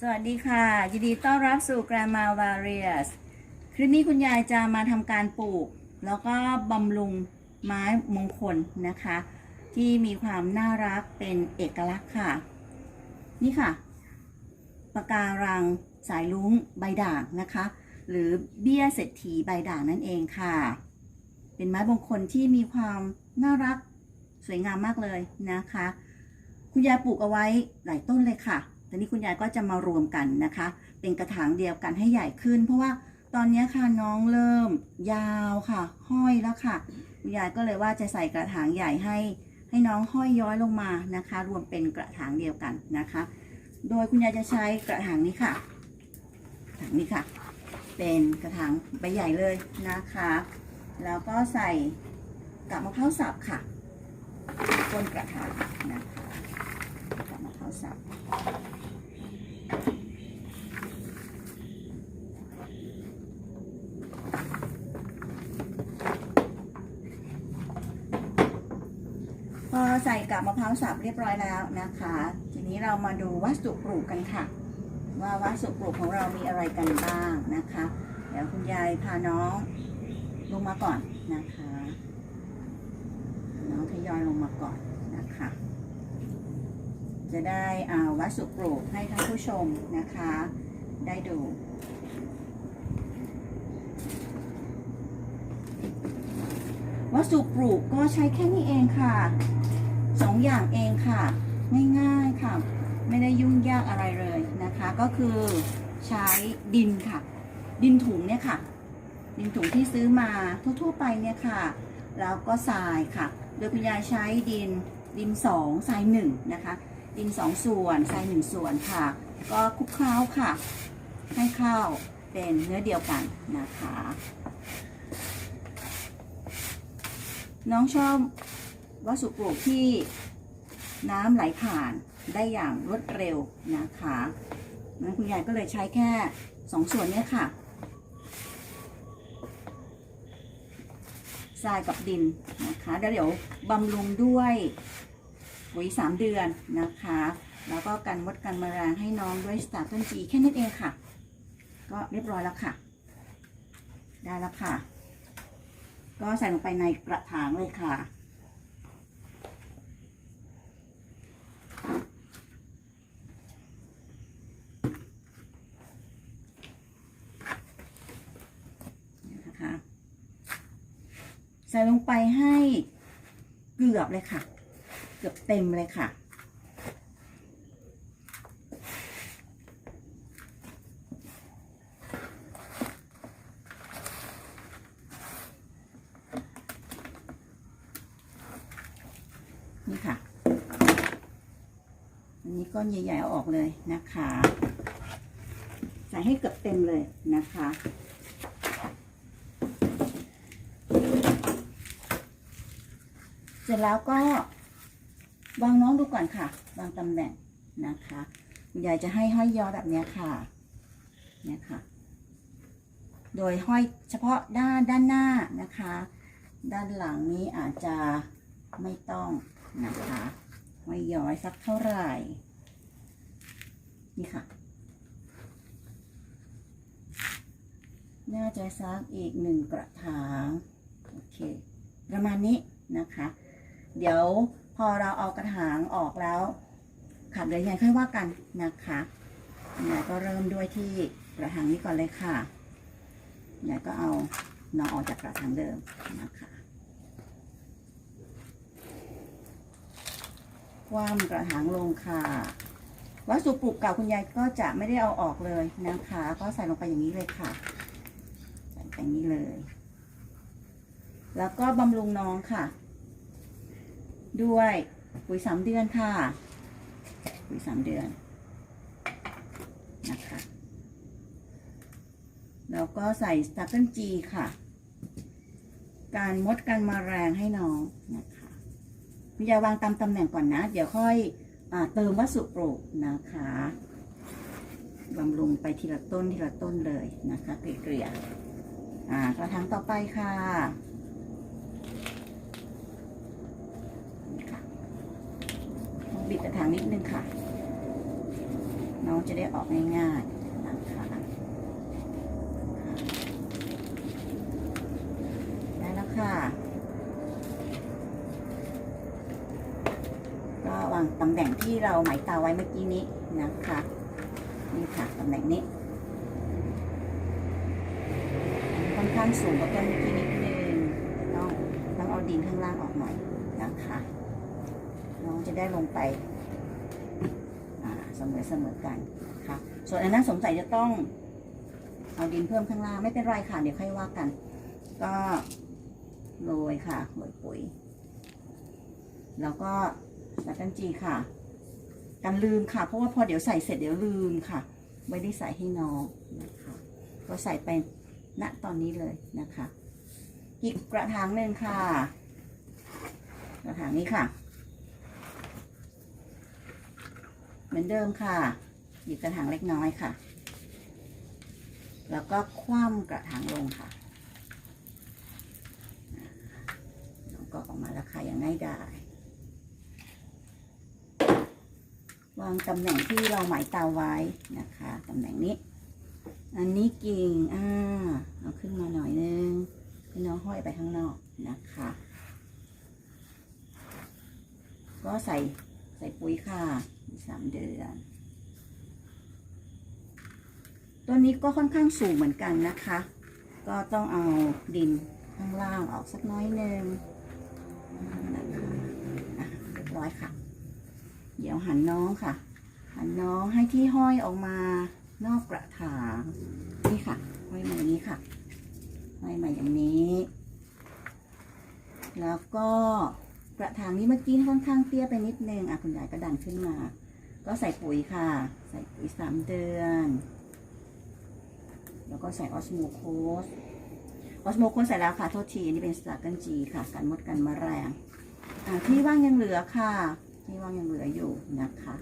สวัสดีค่ะ ยินดีต้อนรับสู่ Grandma Various คลิปนี้คุณยายจะมาทำการปลูก แล้วก็บำรุงไม้มงคลนะคะ ที่มีความน่ารักเป็นเอกลักษณ์ค่ะ นี่ค่ะปะการังสายลุ้งใบด่างนะคะ หรือเบี้ยเศรษฐีใบด่างนั่นเองค่ะ เป็นไม้มงคลที่มีความน่ารักสวยงามมากเลยนะคะ คุณยายปลูกเอาไว้หลายต้นเลยค่ะ ตอนนี้คุณยายก็จะมารวมกันนะคะ เป็นกระถางเดียวกันให้ใหญ่ขึ้น เพราะว่าตอนนี้ค่ะน้องเริ่มยาวค่ะ ห้อยแล้วค่ะ คุณยายก็เลยว่าจะใส่กระถางใหญ่ให้ ให้น้องห้อยย้อยลงมานะคะ รวมเป็นกระถางเดียวกันนะคะ โดยคุณยายจะใช้กระถางนี้ค่ะกระถางนี้ค่ะ เป็นกระถางใบใหญ่เลยนะคะ แล้วก็ใส่กับมะพร้าวสับค่ะบนกระถางนะคะกับมะพร้าวสับ ใส่กับมะพร้าวสับเรียบร้อยแล้วนะคะ ทีนี้เรามาดูวัสดุปลูกกันค่ะ ว่าวัสดุปลูกของเรามีอะไรกันบ้างนะคะ เดี๋ยวคุณยายพาน้องลงมาก่อนนะคะ น้องทยอยลงมาก่อนนะคะ จะได้อาวัสดุปลูกให้ท่านผู้ชมนะคะ ได้ดูวัสดุปลูกก็ใช้แค่นี้เองค่ะ สองอย่างเองค่ะ ง่ายๆค่ะ ไม่ได้ยุ่งยากอะไรเลยนะคะ ก็คือใช้ดินค่ะ ดินถุงเนี่ยค่ะ ดินถุงที่ซื้อมาทั่วๆไปเนี่ยค่ะ แล้วก็ทรายค่ะ โดยคุณยายใช้ดินดินสองทรายหนึ่งนะคะ ดินสองส่วนทรายหนึ่งส่วนค่ะ ก็คลุกเคล้าค่ะ ให้เข้าเป็นเนื้อเดียวกันนะคะ น้องชอบ วัสดุปลูกที่น้ำไหลผ่านได้อย่างรวดเร็วนะคะนั้นคุณยายก็เลยใช้แค่สองส่วนนี้ค่ะทรายกับดินนะคะแล้วเดี๋ยวบำรุงด้วยปุ๋ยสามเดือนนะคะ แล้วก็กันมดกันแมลงให้น้องด้วยสตาร์ต้นจีแค่นี้เองค่ะ ก็เรียบร้อยแล้วค่ะ ได้แล้วค่ะ ก็ใส่ลงไปในกระถางเลยค่ะใส่ลงไปให้เกือบเลยค่ะ เกือบเต็มเลยค่ะ นี่ค่ะ อันนี้ก้อนใหญ่ๆเอาออกเลยนะคะ ใส่ให้เกือบเต็มเลยนะคะ เสร็จแล้วก็วางน้องดูก่อนค่ะ วางตำแหน่งนะคะคุณยายจะให้ห้อยยอแบบนี้ค่ะเนี่ยค่ะ โดยห้อยเฉพาะด้านด้านหน้านะคะ ด้านหลังนี้อาจจะไม่ต้องนะคะห้อยย้อยสักเท่าไหร่ นี่ค่ะ น่าจะซักอีกหนึ่งกระถาง โอเค ประมาณนี้นะคะ เดี๋ยวพอเราเอากระถางออกแล้ว ขับเลยยังไงค่อยว่ากันนะคะยายก็เริ่มด้วยที่กระถางนี้ก่อนเลยค่ะยายก็เอาน้องออกจากกระถางเดิมนะคะคว่ำกระถางลงค่ะวัสดุปลูกเก่าคุณยายก็จะไม่ได้เอาออกเลยนะคะ ก็ใส่ลงไปอย่างนี้เลยค่ะใส่ไปนี้เลย แล้วก็บำรุงน้องค่ะ ด้วยปุ๋ยสามเดือนค่ะ ปุ๋ยสามเดือนนะคะแล้วก็ใส่สตาร์เกิลจีค่ะ การมดกันมาแรงให้น้องนะคะคุณยายวางตามตำแหน่งก่อนนะ เดี๋ยวค่อยอเติมวัสดุปลูกนะคะบำรุงไปทีละต้นทีละต้นเลยนะคะ เกลี่ยอ่า กระถางต่อไปค่ะ นี่ค่ะ บิดกระ ถางนิดนึงค่ะ น้องจะได้ออกง่ายๆนะคะได้แล้วค่ะ ก็วางตำแหน่งที่เราหมายตาไว้เมื่อกี้นี้นะคะนี่ค่ะตำแหน่งนี้ค่อนข้างสูงกว่าต้นเมื่อกี้นิดนึงต้องต้องเอาดินข้างล่างออกหน่อยนะคะน้องจะได้ลงไป มอเสมอกันนะคะส่วนอันนั้นสงสัยจะต้อง เอาดินเพิ่มข้างล่างไม่เป็นไรค่ะ เดี๋ยวค่อยว่ากัน ก็โรยค่ะโรยปุ๋ย แล้วก็สารกันจีค่ะ กันลืมค่ะ เพราะว่าพอเดี๋ยวใส่เสร็จเดี๋ยวลืมค่ะ ไม่ได้ใส่ให้น้องนะคะ ก็ใส่ไปณตอนนี้เลยนะคะ อีกกระถางหนึ่งค่ะ กระถางนี้ค่ะ เหมือนเดิมค่ะ หยิบกระถางเล็กน้อยค่ะ แล้วก็คว่ำกระถางลงค่ะน้องก็ออกมาแล้วค่ะอย่างง่ายดายวางตำแหน่งที่เราหมายตาไว้นะคะตำแหน่งนี้ อันนี้กิ่งอ่าเอาขึ้นมาหน่อยนึงให้น้องห้อยไปข้างนอกนะคะ ก็ใส่ ส่ปุ๋ยค่ะสามเดือน ตัวนี้ก็ค่อนข้างสูงเหมือนกันนะคะ ก็ต้องเอาดินข้างล่างออกสักน้อยหนึ่งนะคะอะเรียบร้อยค่ะ เดี๋ยวหันน้องค่ะ หันน้องให้ที่ห้อยออกมานอกกระถางนี่ค่ะ ห้อยมาอย่างนี้ค่ะ ห้อยมาอย่างนี้ แล้วก็ กระถางนี้เมื่อกี้ค่อนข้างเตี้ยไปนิดนึงอะคุณยายก็ดันขึ้นมา ก็ใส่ปุ๋ยค่ะ ใส่ปุ๋ยสามเดือน แล้วก็ใส่ออสโมโคสออสโมโคสใส่แล้วค่ะโทษทีอันนี้เป็นสตาร์กันจีค่ะกันมดกันแมลงอ่าที่ว่างยังเหลือค่ะ ที่ว่างยังเหลืออยู่นะคะ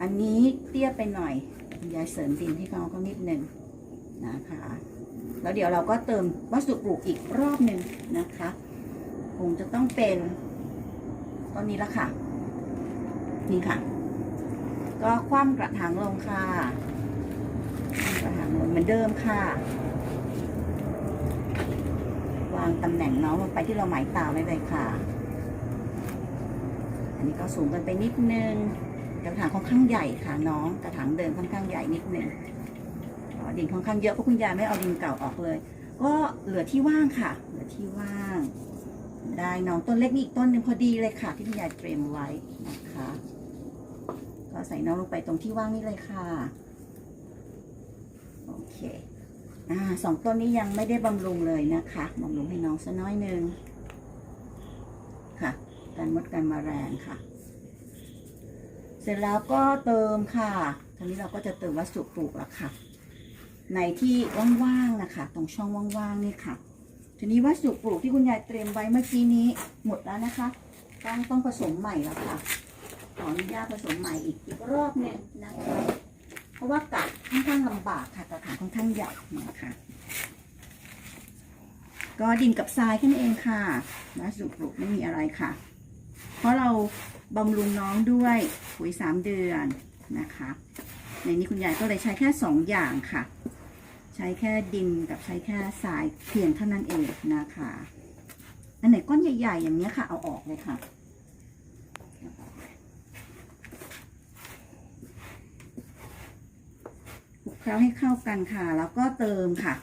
อันนี้เตี้ยไปหน่อยคุณยายเสริมดินให้เขาก็นิดนึงนะคะ แล้วเดี๋ยวเราก็เติมวัสดุปลูกอีกรอบหนึ่งนะคะ คงจะต้องเป็น ต้นนี้ละค่ะ นี่ค่ะ ก็คว่ำกระถางลงค่ะกระถางลงเหมือนเดิมค่ะ วางตำแหน่งน้องลงไปที่เราหมายตาไว้เลยค่ะ อันนี้ก็สูงกันไปนิดนึงกระถางค่อนข้างใหญ่ค่ะน้องกระถางเดิมค่อนข้างใหญ่นิดนึงดินค่อนข้างเยอะเพราะคุณยายไม่เอาดินเก่าออกเลย ก็เหลือที่ว่างค่ะ เหลือที่ว่าง ได้น้องต้นเล็กนี่อีกต้นหนึ่งพอดีเลยค่ะ ที่คุณยายเตรียมไว้นะคะ ก็ใส่น้องลงไปตรงที่ว่างนี่เลยค่ะ โอเคอ่าสองต้นนี้ยังไม่ได้บำรุงเลยนะคะบำรุงให้น้องสักน้อยหนึ่งค่ะการมดกันแมลงค่ะ เสร็จแล้วก็เติมค่ะทีนี้เราก็จะเติมวัสดุปลูกแล้วค่ะ ในที่ว่างๆนะคะ ตรงช่องว่างๆนี่ค่ะ ทีนี้วัสดุปลูกที่คุณยายเตรียมไว้เมื่อกี้นี้หมดแล้วนะคะ ต้องต้องผสมใหม่แล้วค่ะ ขออนุญาตผสมใหม่อีกอีกรอบนึงนะคะ เพราะว่ากัดค่อนข้างลำบากค่ะกระถางค่อนข้างใหญ่นะคะก็ดินกับทรายแค่นั้นเองค่ะวัสดุปลูกไม่มีอะไรค่ะ เพราะเราบำรุงน้องด้วยปุ๋ยสามเดือนนะคะ ในนี้คุณยายก็เลยใช้แค่สองอย่างค่ะ ใช้แค่ดินกับใช้แค่ทรายเพียงเท่านั้นเองนะคะ อันไหนก้อนใหญ่ๆ อย่างนี้ค่ะ เอาออกเลยค่ะ คลุกเคล้าให้เข้ากันค่ะ แล้วก็เติมค่ะ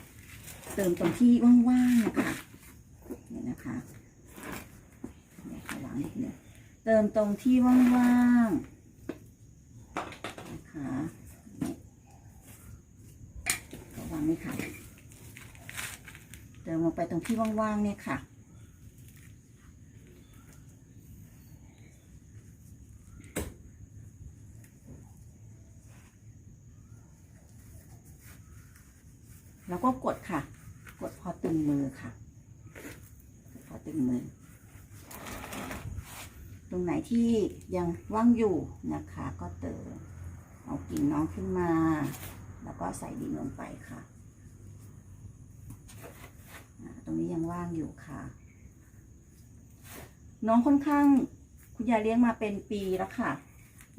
เติมตรงที่ว่างๆนะคะเนี่ยนะคะวางนิดนึงเติมตรงที่ว่างๆนะคะ นี่ขอวางนี่ค่ะ เติมลงไปตรงที่ว่างๆเนี่ยค่ะแล้วก็กดค่ะ กดพอตึงมือค่ะ พอตึงมือ ตรงไหนที่ยังว่างอยู่นะคะ ก็เติม เอากิ่งน้องขึ้นมา แล้วก็ใส่ดินลงไปค่ะ ตรงนี้ยังว่างอยู่ค่ะ น้องค่อนข้างคุณยายเลี้ยงมาเป็นปีแล้วค่ะ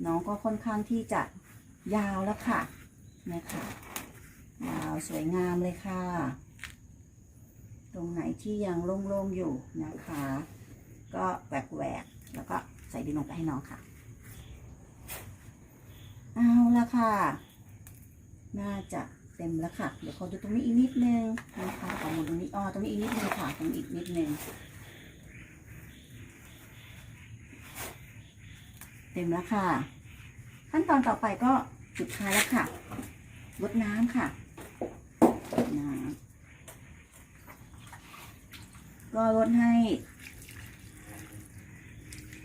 น้องก็ค่อนข้างที่จะยาวแล้วค่ะเนี่ยค่ะยาวสวยงามเลยค่ะ ตรงไหนที่ยังโล่งๆอยู่นะคะ ก็แหวกๆแล้วก็ใส่ดินลงไปให้น้องค่ะ เอาละค่ะ น่าจะเต็มแล้วค่ะ เดี๋ยวขอดูตรงนี้อีกนิดนึงนะคะขอหมุนตรงนี้อ๋อตรงนี้อีกนิดนึงค่ะตรงนี้อีกนิดนึงเต็มแล้วค่ะ ขั้นตอนต่อไปก็สุดท้ายแล้วค่ะลดน้ำค่ะน้ำก็ลดให้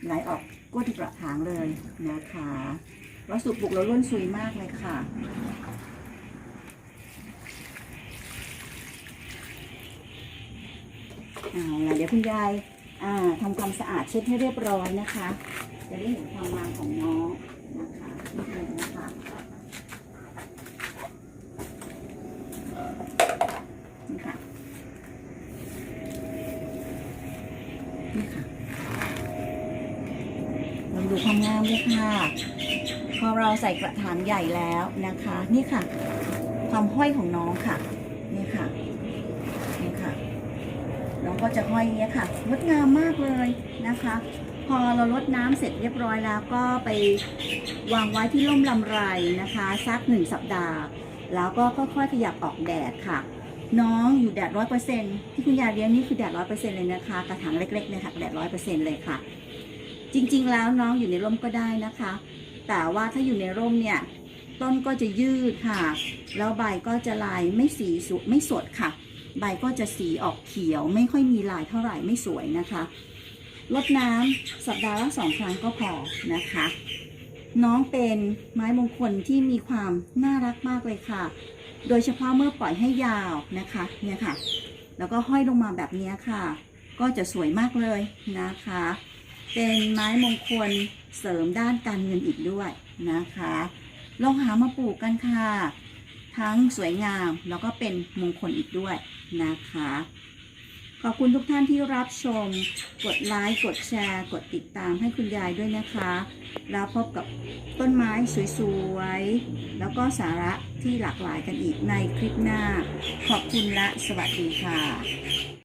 ไหลออกก้นกระถางเลยนะคะวัสดุปลูกแล้วนซุยมากเลยค่ะ เอาละเดี๋ยวคุณยายอ่าทำความสะอาดเช็ดให้เรียบร้อยนะคะ จะได้เห็นความงามของน้องนะคะนิดนึงนะคะนี่ค่ะนี่ค่ะลองดูความงามด้วยค่ะพอเราใส่กระถางใหญ่แล้วนะคะ นี่ค่ะ ความห้อยของน้องค่ะ นี่ค่ะ น้องก็จะห้อยเงี้ยค่ะงดงามมากเลยนะคะ พอเราลดน้ำเสร็จเรียบร้อยแล้วก็ไปวางไว้ที่ร่มลำไรนะคะสักหนึ่งสัปดาห์ แล้วก็ค่อยๆขยับออกแดดค่ะ น้องอยู่แดดร้อยเปอร์เซ็นที่คุณยายเลี้ยงนี่คือแดดร้อยเปอร์เซ็นเลยนะคะ กระถางเล็กๆเนี่ยค่ะแดดร้อยเปอร์เซ็นเลยค่ะ จริงๆแล้วน้องอยู่ในร่มก็ได้นะคะ แต่ว่าถ้าอยู่ในร่มเนี่ยต้นก็จะยืดค่ะ แล้วใบก็จะลายไม่สีสุไม่สดค่ะ ใบก็จะสีออกเขียวไม่ค่อยมีลายเท่าไหร่ไม่สวยนะคะรดน้ำสัปดาห์ละสองครั้งก็พอนะคะ น้องเป็นไม้มงคลที่มีความน่ารักมากเลยค่ะ โดยเฉพาะเมื่อปล่อยให้ยาวนะคะเนี่ยค่ะ แล้วก็ห้อยลงมาแบบนี้ค่ะ ก็จะสวยมากเลยนะคะ เป็นไม้มงคลเสริมด้านการเงินอีกด้วยนะคะลองหามาปลูกกันค่ะ ทั้งสวยงามแล้วก็เป็นมงคลอีกด้วย นะคะ ขอบคุณทุกท่านที่รับชม กดไลค์ กดแชร์ กดติดตามให้คุณยายด้วยนะคะ แล้วพบกับต้นไม้สวยๆ แล้วก็สาระที่หลากหลายกันอีกในคลิปหน้า ขอบคุณและสวัสดีค่ะ